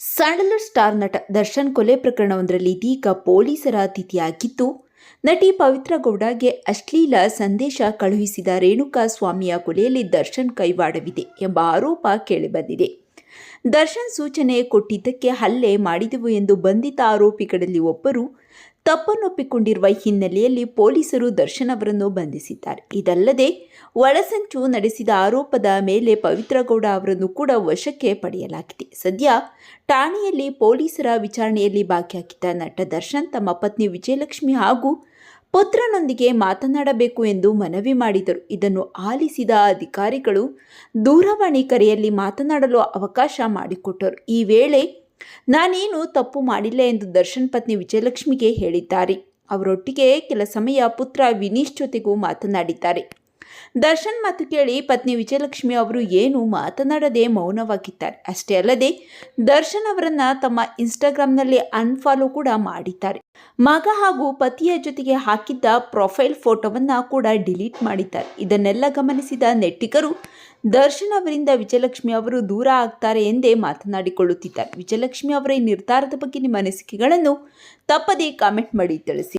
Sandalwood star ನಟ ದರ್ಶನ್ ಕೊಲೆ ಪ್ರಕರಣವೊಂದರಲ್ಲಿ ಇದೀಗ ಪೊಲೀಸರ ಅತಿಥಿಯಾಗಿದ್ದು, ನಟಿ ಪವಿತ್ರ ಗೌಡಗೆ ಅಶ್ಲೀಲ ಸಂದೇಶ ಕಳುಹಿಸಿದ ರೇಣುಕಾ ಸ್ವಾಮಿಯ ಕೊಲೆಯಲ್ಲಿ ದರ್ಶನ್ ಕೈವಾಡವಿದೆ ಎಂಬ ಆರೋಪ ಕೇಳಿಬಂದಿದೆ. ದರ್ಶನ್ ಸೂಚನೆ ಕೊಟ್ಟಿದ್ದಕ್ಕೆ ಹಲ್ಲೆ ಮಾಡಿದೆವು ಎಂದು ಬಂಧಿತ ಆರೋಪಿಗಳಲ್ಲಿ ಒಬ್ಬರು ತಪ್ಪನ್ನೊಪ್ಪಿಕೊಂಡಿರುವ ಹಿನ್ನೆಲೆಯಲ್ಲಿ ಪೊಲೀಸರು ದರ್ಶನ್ ಅವರನ್ನು ಬಂಧಿಸಿದ್ದಾರೆ. ಇದಲ್ಲದೆ, ಒಳಸಂಚು ನಡೆಸಿದ ಆರೋಪದ ಮೇಲೆ ಪವಿತ್ರಗೌಡ ಅವರನ್ನು ಕೂಡ ವಶಕ್ಕೆ ಪಡೆಯಲಾಗಿದೆ. ಸದ್ಯ ಠಾಣೆಯಲ್ಲಿ ಪೊಲೀಸರ ವಿಚಾರಣೆಯಲ್ಲಿ ಭಾಗಿಯಾಗಿದ್ದ ನಟ ದರ್ಶನ್ ತಮ್ಮ ಪತ್ನಿ ವಿಜಯಲಕ್ಷ್ಮಿ ಹಾಗೂ ಪುತ್ರನೊಂದಿಗೆ ಮಾತನಾಡಬೇಕು ಎಂದು ಮನವಿ ಮಾಡಿದರು. ಇದನ್ನು ಆಲಿಸಿದ ಅಧಿಕಾರಿಗಳು ದೂರವಾಣಿ ಕರೆಯಲ್ಲಿ ಮಾತನಾಡಲು ಅವಕಾಶ ಮಾಡಿಕೊಟ್ಟರು. ಈ ವೇಳೆ ನಾನೇನು ತಪ್ಪು ಮಾಡಿಲ್ಲ ಎಂದು ದರ್ಶನ್ ಪತ್ನಿ ವಿಜಯಲಕ್ಷ್ಮಿಗೆ ಹೇಳಿದ್ದಾರೆ. ಅವರೊಟ್ಟಿಗೆ ಕೆಲ ಸಮಯ ಪುತ್ರ ವಿನೀಶ್ ಜೊತೆಗೂ ಮಾತನಾಡಿದ್ದಾರೆ. ದರ್ಶನ್ ಮಾತು ಕೇಳಿ ಪತ್ನಿ ವಿಜಯಲಕ್ಷ್ಮಿ ಅವರು ಏನು ಮಾತನಾಡದೆ ಮೌನವಾಗಿದ್ದಾರೆ. ಅಷ್ಟೇ ಅಲ್ಲದೆ, ದರ್ಶನ್ ಅವರನ್ನ ತಮ್ಮ ಇನ್ಸ್ಟಾಗ್ರಾಂನಲ್ಲಿ ಅನ್ಫಾಲೋ ಕೂಡ ಮಾಡಿದ್ದಾರೆ. ಮಗ ಹಾಗೂ ಪತಿಯ ಜೊತೆಗೆ ಹಾಕಿದ್ದ ಪ್ರೊಫೈಲ್ ಫೋಟೋವನ್ನ ಕೂಡ ಡಿಲೀಟ್ ಮಾಡಿದ್ದಾರೆ. ಇದನ್ನೆಲ್ಲ ಗಮನಿಸಿದ ನೆಟ್ಟಿಗರು, ದರ್ಶನ್ ಅವರಿಂದ ವಿಜಯಲಕ್ಷ್ಮಿ ಅವರು ದೂರ ಆಗ್ತಾರೆ ಎಂದೇ ಮಾತನಾಡಿಕೊಳ್ಳುತ್ತಿದ್ದಾರೆ. ವಿಜಯಲಕ್ಷ್ಮಿ ಅವರ ಈ ನಿರ್ಧಾರದ ಬಗ್ಗೆ ನಿಮ್ಮ ಅನಿಸಿಕೆಗಳನ್ನು ತಪ್ಪದೇ ಕಾಮೆಂಟ್ ಮಾಡಿ ತಿಳಿಸಿ.